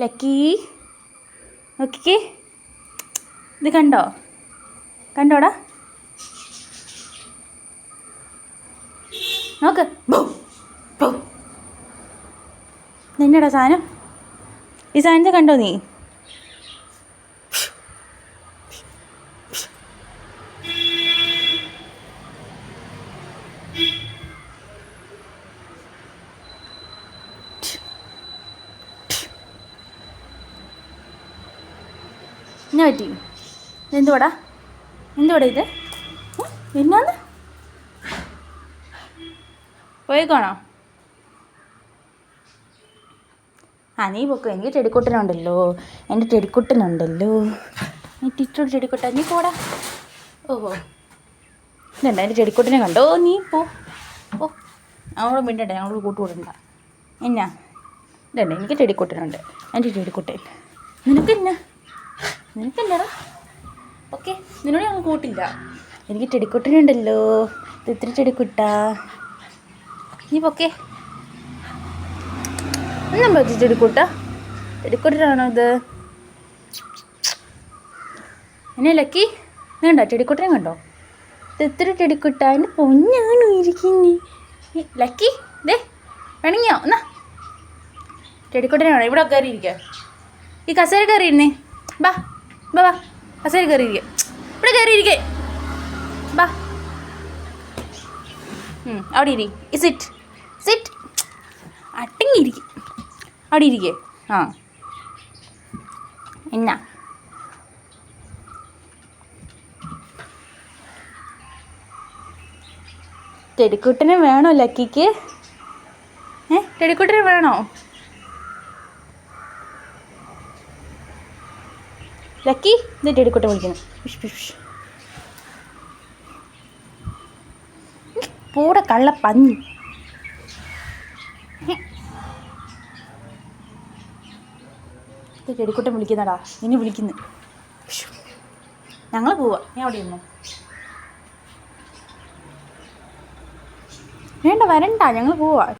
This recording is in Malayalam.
ലക്കി നോക്കിക്കേ. ഇത് കണ്ടോ? കണ്ടോടാ? നോക്ക്. നിന്നടാ സാധനം? ഈ സാധനത്തെ കണ്ടോ നീ? എന്നാ പറ്റി. എന്തുവാടാ? എന്തുവാടാ ഇത്? എന്നാന്ന്? പോയേക്കാണോ ആ നീ പൊക്കോ. എനിക്ക് ടെടിക്കുട്ടനുണ്ടല്ലോ എന്റെ ടെടിക്കുട്ടനുണ്ടല്ലോ നീ ടീച്ചറോട് ചെടിക്കുട്ട. നീ പോടാ. ഓഹോ ഇതുണ്ട്? എന്റെ ചെടിക്കുട്ടനെ കണ്ടോ? നീ പോ. ഓ അവളോട് മിണ്ടണ്ട. ഞങ്ങളോട് കൂട്ടുകൂടണ്ട എന്നാ? ഇതുണ്ട്? എനിക്ക് ചെടിക്കുട്ടനുണ്ട്. എന്റെ ചെടിക്കുട്ടൻ. നിനക്കെന്നാ? നിനക്കെന്നാടാ ഓക്കെ നിന്നോട് ഞങ്ങൾ കൂട്ടില്ല. എനിക്ക് ചെടിക്കുട്ടനുണ്ടല്ലോ. ഇത് ഇത്തിരി ചെടിക്കുട്ടാ. നീ പൊക്കെ. ഒന്നും പറ്റി ചെടിക്കൂട്ട? ചെടിക്കൂട്ടനാണോ ഇത്? എന്നെ ലക്കി വേണ്ട ചെടിക്കുട്ടനെ കണ്ടോ? ഇത്തിരി ചെടിക്കുട്ട എന്റെ പൊന്നാണ് ഇരിക്കുന്നേ ലക്കി ദേ വേണമെങ്കിയോ എന്നാ. ചെടിക്കൂട്ടനെ വേണം ഇവിടെ കയറി ഇരിക്കുക ഈ കസേര കയറിയിരുന്നേ. ബാ. ബാ ബാ കസേര കയറി ഇരിക്കുക ഇവിടെ കയറിയിരിക്കെ ബാ അവിടെ ഇരി. സിറ്റ് സിറ്റ് അടങ്ങിയിരിക്കും. അവിടെ ഇരിക്കേ. ആ. എന്നാ? വേണോ ലക്കിക്ക്? ഏ? ടെടിക്കുട്ടനെ വേണോ? ലക്കി എന്നിട്ട് ടെടിക്കുട്ടൻ വിളിക്കുന്നു. പൂടെ കള്ള പഞ്ഞി ഇത് ചെടിക്കുട്ടൻ വിളിക്കുന്നടാ. നിന്നെ വിളിക്കുന്നു. ഞങ്ങൾ പോവാ. ഞാൻ അവിടെ ഇരുന്നു. വേണ്ട വരണ്ട. ഞങ്ങൾ പോവാ.